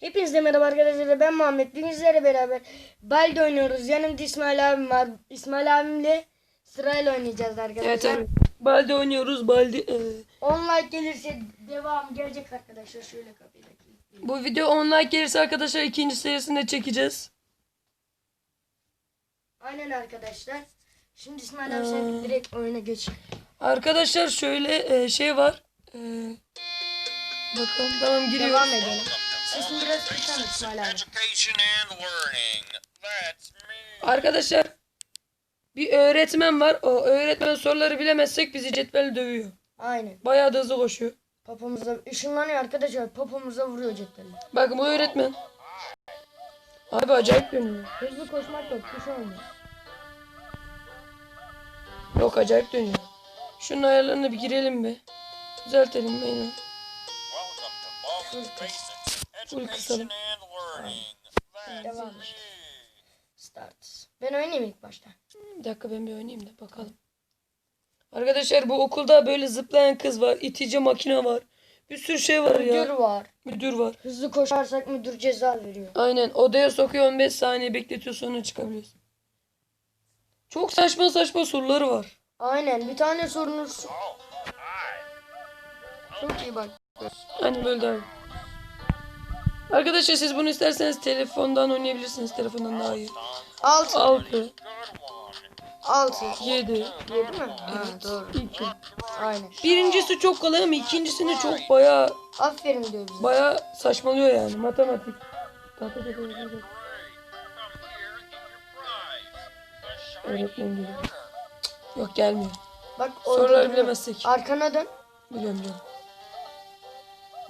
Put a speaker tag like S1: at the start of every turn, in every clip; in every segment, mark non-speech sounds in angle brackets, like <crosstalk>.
S1: Hepinize merhaba arkadaşlar. Ben Muhammed. Bugün sizlerle beraber Balde oynuyoruz. Yanımda İsmail abim var. İsmail abimle sırayla oynayacağız arkadaşlar.
S2: Evet evet. Balde oynuyoruz. Balde. e,
S1: 10 like gelirse devam gelecek arkadaşlar. Şöyle kapıyı
S2: bu video 10 like gelirse arkadaşlar ikinci serisinde çekeceğiz.
S1: Aynen arkadaşlar. Şimdi İsmail abi sen direkt oyuna geç.
S2: Arkadaşlar şöyle e, şey var. E, bakalım tamam giriyor.
S1: Devam edelim. Sesini biraz.
S2: Arkadaşlar bir öğretmen var. O öğretmen soruları bilemezsek bizi cetvelle dövüyor.
S1: Aynen.
S2: Bayağı da hızlı koşuyor.
S1: Popomuza ışınlanıyor arkadaşlar. Popomuza vuruyor cetvelle.
S2: Bakın bu öğretmen. Abi acayip dönüyor.
S1: Hızlı koşmak yok. Kuş olmuyor.
S2: Yok acayip dönüyor. Şunun ayarlarına bir girelim be. Düzeltelim aynen.
S3: Welcome to Baldwin Basics. That's
S1: Devam. Start. Ben oynayayım ilk başta.
S2: Bir dakika ben bir oynayayım da bakalım. Arkadaşlar bu okulda böyle zıplayan kız var. itici makine var. Bir sürü şey var ya.
S1: Müdür var.
S2: Müdür var.
S1: Hızlı koşarsak müdür ceza veriyor.
S2: Aynen odaya sokuyor 15 saniye bekletiyor sonra çıkabiliyorsun. Çok saçma saçma soruları var.
S1: Aynen bir tane sorunuz.
S3: Oh.
S1: Çok iyi bak.
S2: Aynen böyle devam. Arkadaşlar siz bunu isterseniz telefondan oynayabilirsiniz. Telefondan daha iyi.
S1: 6.
S2: 6,
S3: Good one.
S1: 6.
S2: 7,
S1: 7 mi? Ha, doğru.
S2: 2.
S1: Aynen.
S2: Birincisi çok kolay ama ikincisini çok baya
S1: Aferin diyor bize.
S2: baya saçmalıyor yani matematik. Öğretmen
S3: quarter.
S2: Yok gelmiyor.
S1: Bak orada
S2: Soruları
S1: duruyor.
S2: bilemezsek.
S1: Arkana dön.
S2: Biliyorum canım.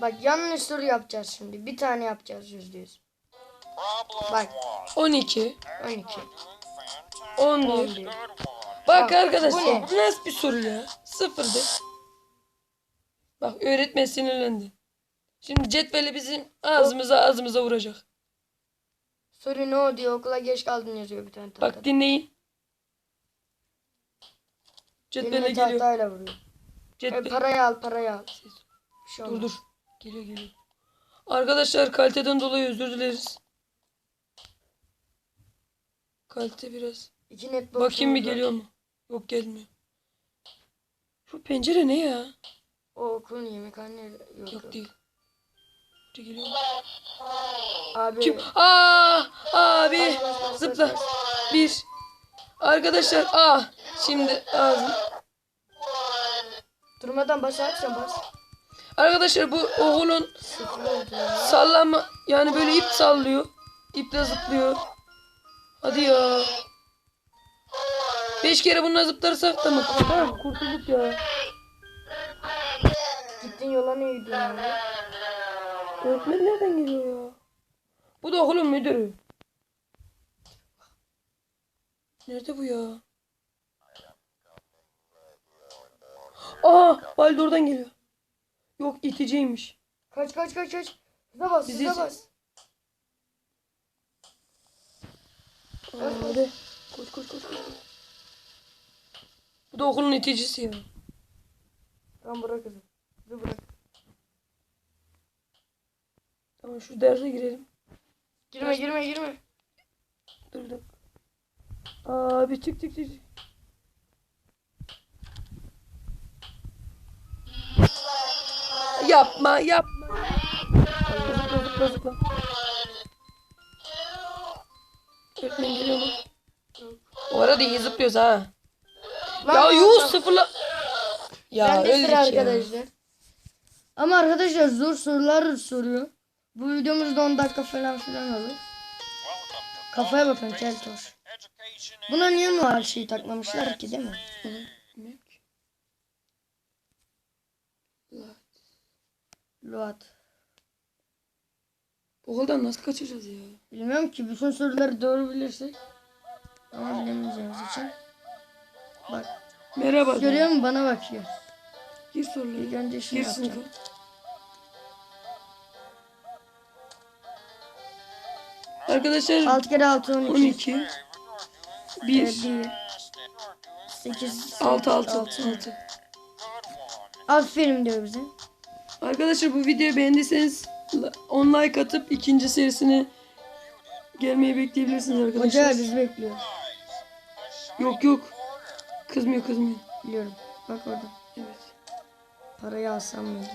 S1: Bak yanlış soru yapacağız şimdi. Bir tane yapacağız yüzde yüz. Bak.
S3: one.
S2: 12,
S1: 12.
S3: Fantastic.
S2: 11.
S1: 11.
S3: Good one.
S2: Bak
S1: Bak,
S2: arkadaşlar
S1: bu
S2: nasıl bir soru ya? Sıfırdı. Bak öğretmen sinirlendi. Şimdi cetveli bizim ağzımıza ağzımıza vuracak.
S1: Soru ne o diyor okula geç kaldın yazıyor bir tane tahtada.
S2: Bak dinleyin. Cetvele
S1: Elini
S2: geliyor.
S1: tahtayla vuruyor. E, parayı al parayı al. Bir şey
S2: Dur
S1: olmaz.
S2: dur. Geliyor geliyor. Arkadaşlar kaliteden dolayı özür dileriz. Kalite biraz.
S1: İki net
S2: Bakayım bir geliyor mu? Yok gelmiyor. Şu pencere ne ya?
S1: O okulun yemekhane yok.
S2: Yok değil. Bir geliyor mu?
S1: Abi.
S2: Kim? Aa, abi.
S1: Bas, bas, bas,
S2: Zıpla.
S1: bas,
S2: Bir. Arkadaşlar ah. Şimdi ağzım.
S1: Durmadan basarsan bas.
S2: Arkadaşlar bu oğlun sallama yani böyle ip sallıyor. İple zıplıyor. Hadi ya. Beş kere bununla zıplarsak tamam. Tamam kurtulduk ya.
S1: Gittin yola ne gidiyorsun?
S2: Öğretmen nereden geliyor ya? Bu da okulun müdürü. Nerede bu ya? Aa, Baldi oradan geliyor. Yok iticiymiş.
S1: Kaç kaç kaç kaç. Hıza bas
S2: Bizi
S1: hıza bas.
S2: Hadi. Koş koş koş. koş. Bu da okulun iticisi ya.
S1: Tamam bırak hızı. Hızı bırak.
S2: Tamam şu derse girelim.
S1: Girme girme girme.
S2: Dur dakika. Abi çık çık çık. Yapma yapma. Zıpla zıpla zıpla. Öğretmen geliyor mu? Arada iyi zıplıyoruz ha.
S1: Lan,
S2: Ya yuh sıfırla. Ya
S1: Ben
S2: öldük ya.
S1: arkadaşlar. Ama arkadaşlar zor sorular soruyor. Bu videomuzda 10 dakika falan filan olur. Kafaya bakın keltoş. Buna niye Noel şeyi takmamışlar ki değil mi? Luat.
S2: Okuldan nasıl kaçacağız ya?
S1: Bilmiyorum ki bütün soruları doğru bilirsek. Ama bilemeyeceğimiz için. Bak
S2: Merhaba.
S1: görüyor musun bana bakıyor.
S2: Gir soruları.
S1: İlk önce şunu
S2: Gir
S1: yapacağım.
S2: Arkadaşlar
S1: 6 kere 6 12.
S2: 12 1
S1: 1 8
S2: 6 6 6
S3: Good one.
S1: Aferin diyor bize.
S2: Arkadaşlar bu videoyu beğendiyseniz 10 like atıp ikinci serisine gelmeyi bekleyebilirsiniz arkadaşlar.
S1: Hoca biz bekliyoruz.
S2: Yok yok. Kızmıyor kızmıyor.
S1: Biliyorum. Bak orada.
S2: Evet.
S1: Parayı alsam mıydı?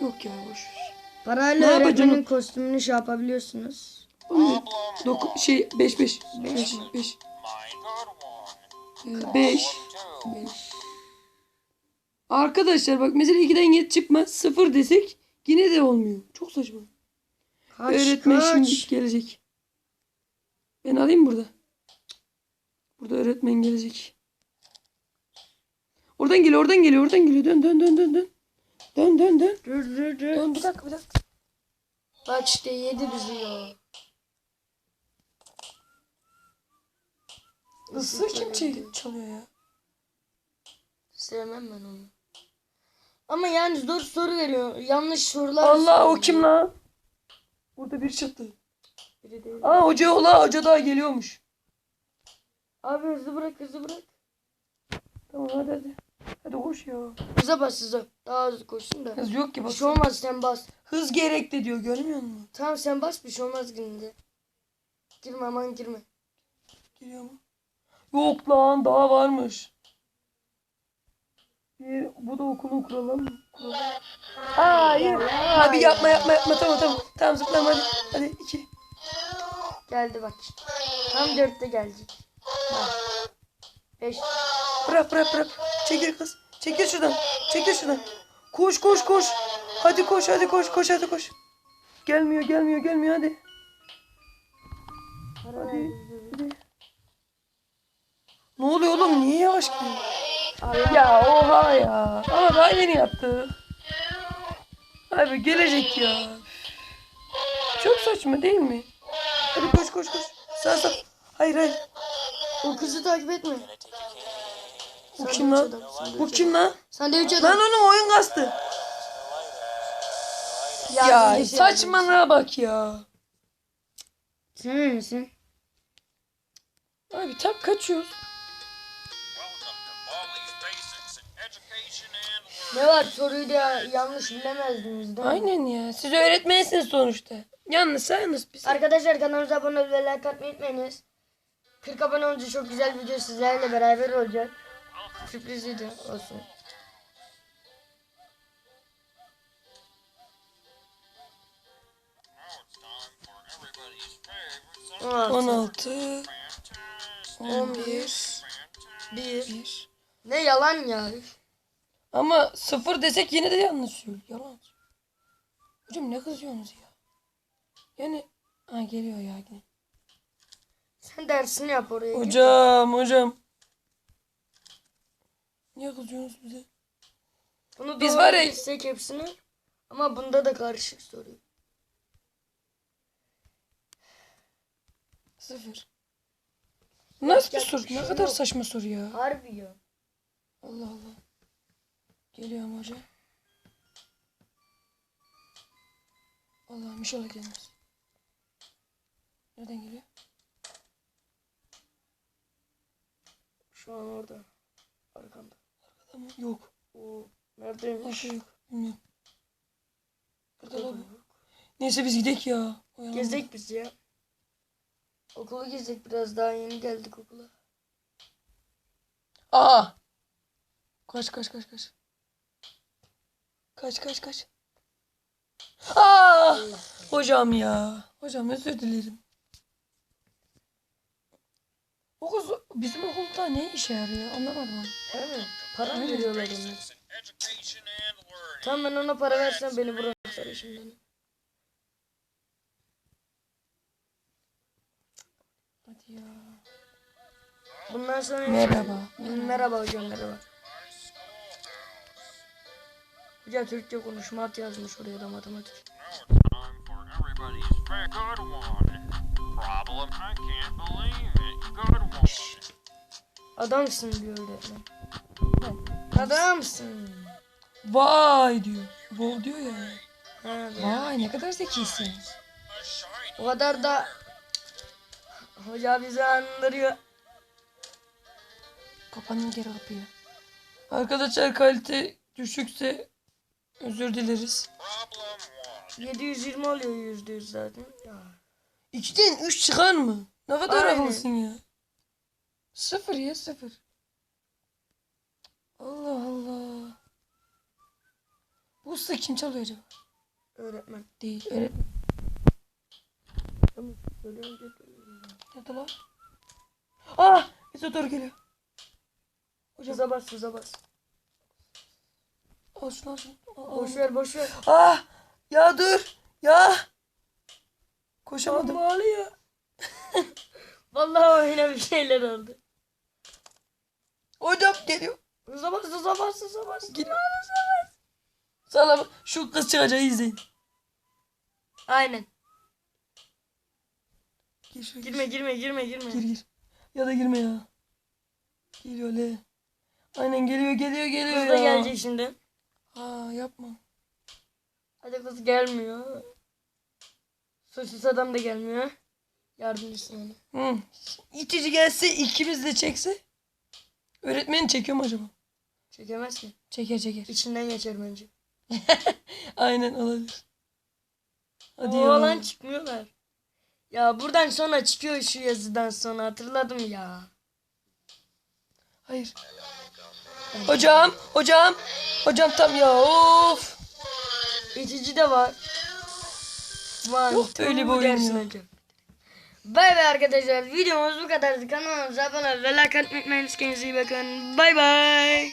S2: Yok ya boş ver.
S1: Parayla
S2: Ne
S1: öğretmenin kostümünü şey yapabiliyorsunuz.
S2: Oğlum, Doku, şey 5 5 5 5
S3: My good one.
S2: 5
S3: Two.
S2: Arkadaşlar bak mesela 2'den 7 çıkmaz 0 desek yine de olmuyor. Çok saçma.
S1: Kaç
S2: öğretmen
S1: kaç.
S2: şimdi gelecek. Ben alayım burada. Burada öğretmen gelecek. Oradan geliyor, oradan geliyor, oradan geliyor. Dön dön dön dön dön. Dön dön dön.
S1: Dur dur dur.
S2: Dön bir dakika bir dakika.
S1: Bak işte yedi bizi ya.
S2: Isır kim çal- çalıyor ya?
S1: Sevmem ben onu. Ama yani zor soru veriyor. Yanlış sorular
S2: Allah o kim lan? Burada bir çıktı.
S1: Biri değil.
S2: Aa hoca ola hoca daha geliyormuş.
S1: Abi hızlı bırak hızlı bırak.
S2: Tamam hadi hadi. Hadi koş ya.
S1: Hıza bas hıza. Daha hızlı koşsun da.
S2: Hız yok ki
S1: Bir
S2: bak.
S1: şey olmaz sen bas.
S2: Hız gerekli diyor görmüyor musun?
S1: Tamam sen bas bir şey olmaz gününde. Girme aman girme.
S2: Geliyor mu? Yok lan daha varmış. Bir, bu da okulun kuralı mı? Kuralı. Hayır. Abi yapma yapma yapma tamam tamam. Tamam zıplama hadi. Hadi iki.
S1: Geldi bak. Tam dörtte gelecek. Bak. Beş.
S2: Bırak bırak bırak. Çekil kız. Çekil şuradan. Çekil şuradan. Koş koş koş. Hadi koş hadi koş koş hadi koş. Gelmiyor gelmiyor gelmiyor hadi. Hadi. hadi. Ne oluyor oğlum? Niye yavaş gidiyor?
S1: Allah.
S2: Ya oha ya. Ama daha yeni yaptı. Abi gelecek ya. Çok saçma değil mi? Hadi koş koş koş. Sağ sağ. Hayır hayır.
S1: O kızı takip etme.
S2: Bu kim lan? Bu kim lan?
S1: Sandviç adam.
S2: Lan oğlum oyun kastı.
S1: Ya,
S2: Ya saçmalığa bak ya.
S1: Sen misin?
S2: Abi tak kaçıyoruz.
S1: Ne var soruyu da yanlış bilemezdiniz değil mi?
S2: Aynen ya. Siz öğretmensiniz sonuçta. Yanlış yanlış biz.
S1: Arkadaşlar kanalımıza abone ve like atmayı unutmayınız. 40 abone olunca çok güzel bir video sizlerle beraber olacak. Olsun.
S3: Everybody's favorite subject.
S2: 16
S3: Fantastic.
S2: 11
S1: 1.
S2: 1
S1: Ne yalan ya.
S2: Ama sıfır desek yine de yanlış söylüyor. Yalan. Hocam ne kızıyorsunuz ya? Yani ha geliyor ya yine.
S1: Sen dersini yap oraya. git.
S2: Hocam hocam. Niye kızıyorsunuz bize?
S1: Bunu
S2: Biz
S1: doğru
S2: var ya-
S1: bilsek hepsini. Ama bunda da karışık soruyor.
S2: Sıfır. Nasıl bir
S1: Yapacak
S2: soru?
S1: bir şey
S2: Ne kadar
S1: yok.
S2: saçma soru ya.
S1: Harbi ya.
S2: Allah Allah. Geliyorum hocam. Allah'ım inşallah gelmez. Nereden geliyor?
S1: Şu an orada. Arkanda.
S2: Tamam. Yok.
S1: Oo, neredeymiş?
S2: Başka yok. Bilmiyorum. Burada da yok. Neyse biz gidelim ya. Oyalanma.
S1: Gezek biz ya. Okulu gezdik biraz daha yeni geldik okula.
S2: Aa! Kaç kaç kaç kaç. Kaç kaç kaç. Aa! Hocam ya. Hocam özür dilerim. Okul, bizim okulda ne işe yarıyor anlamadım.
S1: Evet. Para mı veriyorlar ona? Tamam ben ona para versem beni bırakır şimdi.
S2: Hadi ya.
S1: Bundan sonra
S2: Merhaba.
S1: Merhaba hocam merhaba.
S3: Schoolhouse.
S1: Hocam Türkçe konuşma at yazmış oraya da matematik. Adamsın diyor öğretmen. Adamsın.
S2: Vay diyor. Wow diyor ya.
S1: Ha,
S2: Vay ne kadar zekisin.
S1: O kadar da Hoca bizi andırıyor.
S2: Kapanın geri kapıyı. Arkadaşlar kalite düşükse özür dileriz.
S3: Problem one.
S1: 720 oluyor yüzde yüz zaten. Ya.
S2: 2'den 3 çıkar mı? Ne kadar
S1: Aynen.
S2: ya. Sıfır ya sıfır. Allah Allah. Bu usta kim çalıyor acaba?
S1: Öğretmen.
S2: Değil. Öğretmen.
S1: Tamam.
S2: Nerede lan? Ah! Bize doğru geliyor. Hocam
S1: Hıza bas hıza bas.
S2: Al, al.
S1: Boş ver boş ver.
S2: Ah! Ya dur! Ya! Koşamadım.
S1: ağlıyor. <laughs> Vallahi oyuna bir şeyler oldu.
S2: Hocam geliyor.
S1: Hıza bas hıza bas.
S2: Geliyor. Sana şu kız çıkacağı izleyin.
S1: Aynen.
S2: Gir gir.
S1: Girme girme girme girme.
S2: Gir gir. Ya da girme ya. Geliyor le. Aynen geliyor geliyor geliyor
S1: Kız da
S2: ya.
S1: gelecek şimdi.
S2: Aa yapma.
S1: Hadi kız gelmiyor. Sosis adam da gelmiyor. Yardımcısı onu.
S2: Hı. İtici gelse ikimiz de çekse. Öğretmeni çekiyor mu acaba?
S1: Çekemez ki.
S2: Çeker çeker.
S1: İçinden geçer bence. <laughs>
S2: Aynen olabilir. Hadi
S1: o
S2: ya.
S1: olan çıkmıyorlar. Ya buradan sonra çıkıyor şu yazıdan sonra hatırladım ya.
S2: Hayır. Hocam, hocam. Hocam tam ya of.
S1: İtici de var. Var.
S2: Yok böyle bir oyun ya.
S1: Bay bay arkadaşlar. Videomuz bu kadardı. Kanalımıza abone ve like atmayı unutmayın. Kendinize iyi bakın. Bay bay.